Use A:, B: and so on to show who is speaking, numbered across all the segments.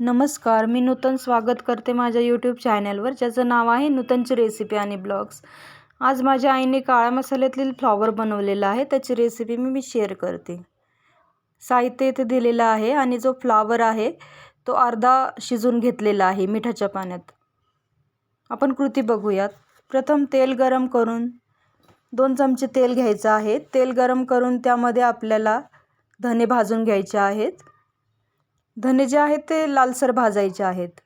A: नमस्कार मी नूतन स्वागत करते माझ्या यूट्यूब चॅनलवर ज्याचं नाव आहे नूतनची रेसिपी आणि ब्लॉग्स आज माझ्या आईने काळ्या मसाल्यातील फ्लॉवर बनवलेला आहे त्याची रेसिपी मी मी शेअर करते. साहित्य इथे दिलेलं आहे आणि जो फ्लावर आहे तो अर्धा शिजून घेतलेला आहे मिठाच्या पाण्यात. आपण कृती बघूयात. प्रथम तेल गरम करून दोन चमचे तेल घ्यायचं आहे. तेल गरम करून त्यामध्ये आपल्याला धने भाजून घ्यायचे आहेत. धने जे आहेत ते लालसर भाजायचे आहेत.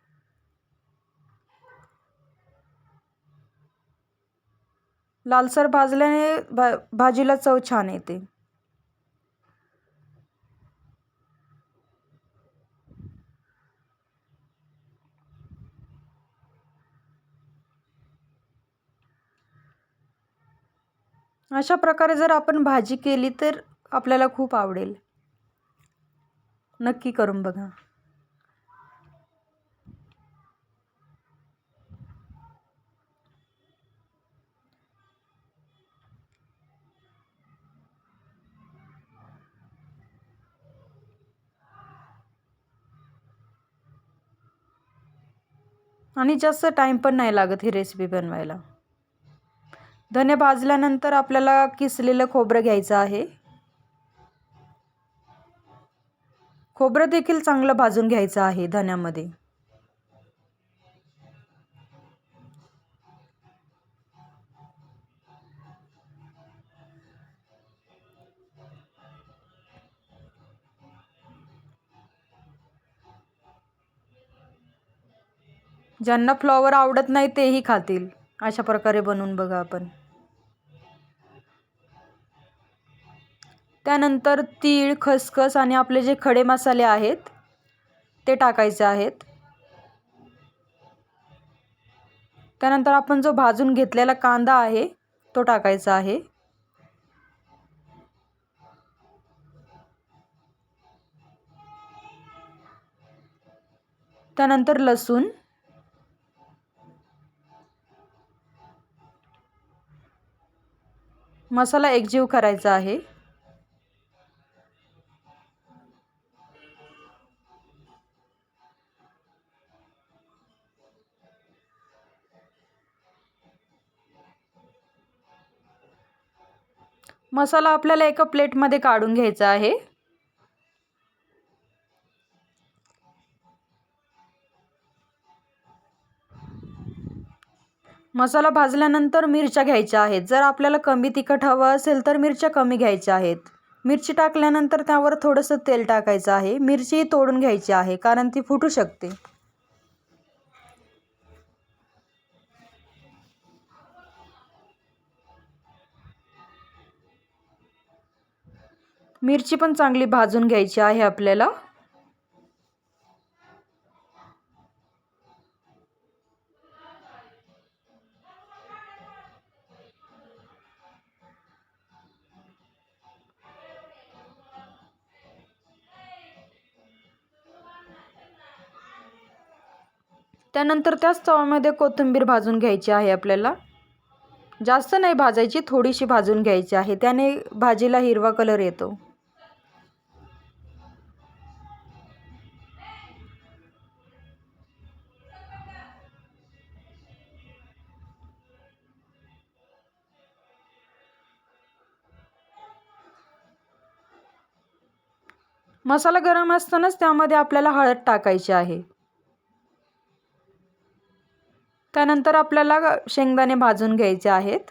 A: लालसर भाजल्याने भा भाजीला चव छान येते. अशा प्रकारे जर आपण भाजी केली तर आपल्याला खूप आवडेल. नक्की करून बघा. आणि जास्त टाईम पण नाही लागत ही रेसिपी बनवायला. धने भाजल्यानंतर आपल्याला किसलेलं खोबरं घ्यायचं आहे. खोबरं देखील चांगलं भाजून घ्यायचं आहे धण्यामध्ये ज्यांना फ्लॉवर आवडत नाही तेही खातील. अशा प्रकारे बनवून बघा आपण. त्यानंतर तीळ खसखस आणि आपले जे खडे मसाले आहेत ते टाकायचे आहेत. त्यानंतर आपण जो भाजून घेतलेला कांदा आहे तो टाकायचा आहे. त्यानंतर लसूण. मसाला एकजीव करायचा आहे. मसाला आपल्याला एका प्लेटमध्ये काढून घ्यायचा आहे. मसाला भाजल्यानंतर मिरच्या घ्यायच्या आहेत. जर आपल्याला कमी तिखट हवं असेल तर मिरच्या कमी घ्यायच्या आहेत. मिरची टाकल्यानंतर त्यावर थोडंसं तेल टाकायचं आहे. मिरचीही तोडून घ्यायची आहे कारण ती फुटू शकते. मिरची पण चांगली भाजून घ्यायची आहे आपल्याला. त्यानंतर त्याच तवामध्ये कोथिंबीर भाजून घ्यायची आहे आपल्याला. जास्त नाही भाजायची थोडीशी भाजून घ्यायची आहे. त्याने भाजीला हिरवा कलर येतो. मसाला गरम असतानाच त्यामध्ये आपल्याला हळद टाकायची आहे. त्यानंतर आपल्याला शेंगदाणे भाजून घ्यायचे आहेत.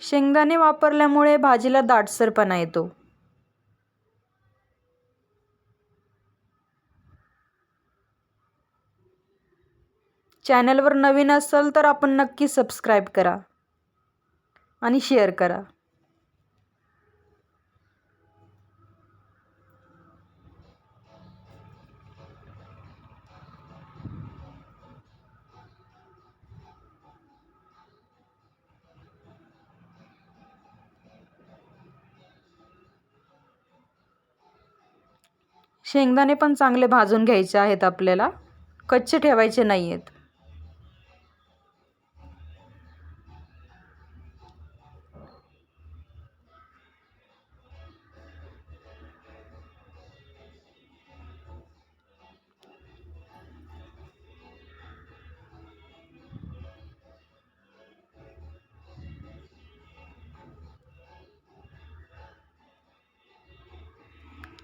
A: शेंगदाणे वापरल्यामुळे भाजीला दाटसरपणा येतो. चॅनलवर नवीन असाल तर आपण नक्की सबस्क्राईब करा आणि शेअर करा. शेंगदाणे पण चांगले भाजून घ्यायचे आहेत आपल्याला. कच्चे ठेवायचे नाही आहेत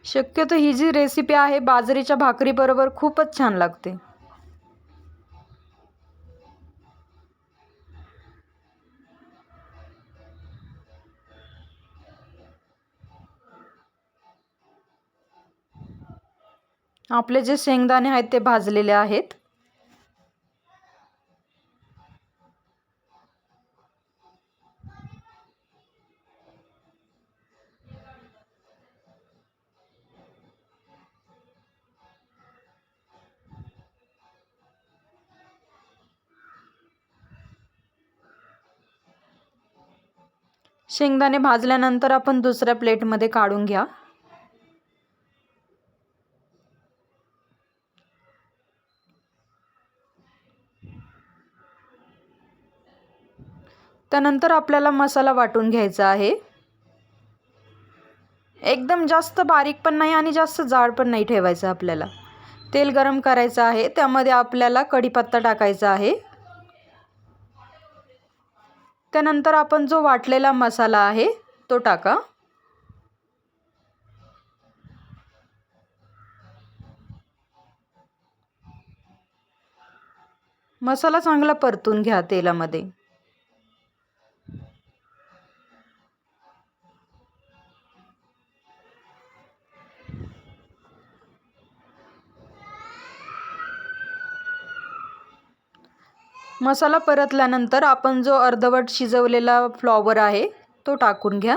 A: शक्यतो ही जी रेसिपी आहे बाजरीच्या भाकरीबरोबर खूपच छान लागते. आपले जे शेंगदाणे आहेत ते भाजलेले आहेत. शेंगदाणे भाजल्यानंतर आपण दुसऱ्या प्लेटमध्ये काढून घ्या. त्यानंतर आपल्याला मसाला वाटून घ्यायचा आहे. एकदम जास्त बारीक पण नाही आणि जास्त जाड पण नाही ठेवायचं आपल्याला. तेल गरम करायचं आहे त्यामध्ये आपल्याला कढीपत्ता टाकायचा आहे. त्यानंतर आपण जो वाटलेला मसाला आहे तो टाका. मसाला चांगला परतून घ्या तेलामध्ये. मसाला परतल्यानंतर आपण जो अर्धवट शिजवलेला फ्लॉवर आहे तो टाकून घ्या.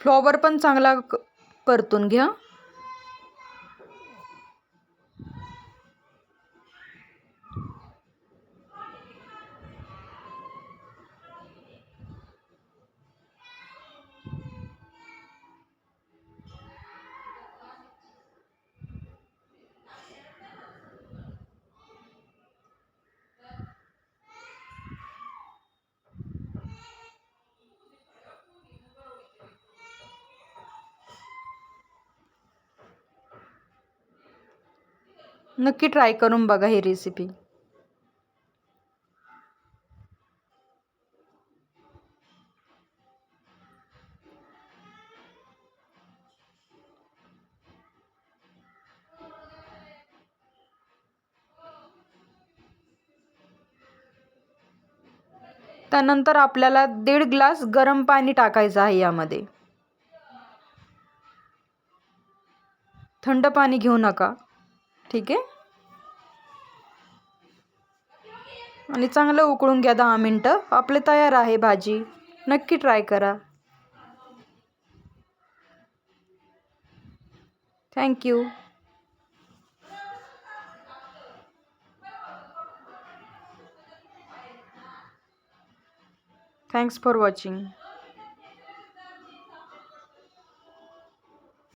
A: फ्लॉवर पण चांगला परतून घ्या. नक्की ट्राय करून बघा ही रेसिपी त्यानंतर आपल्याला दीड ग्लास गरम पाणी टाकायचं आहे यामध्ये. थंड पाणी घेऊ नका. ठीक आहे. आणि चांगलं उकळून घ्या दहा मिनटं. आपले तयार आहे भाजी. नक्की ट्राय करा. Thank you thanks for watching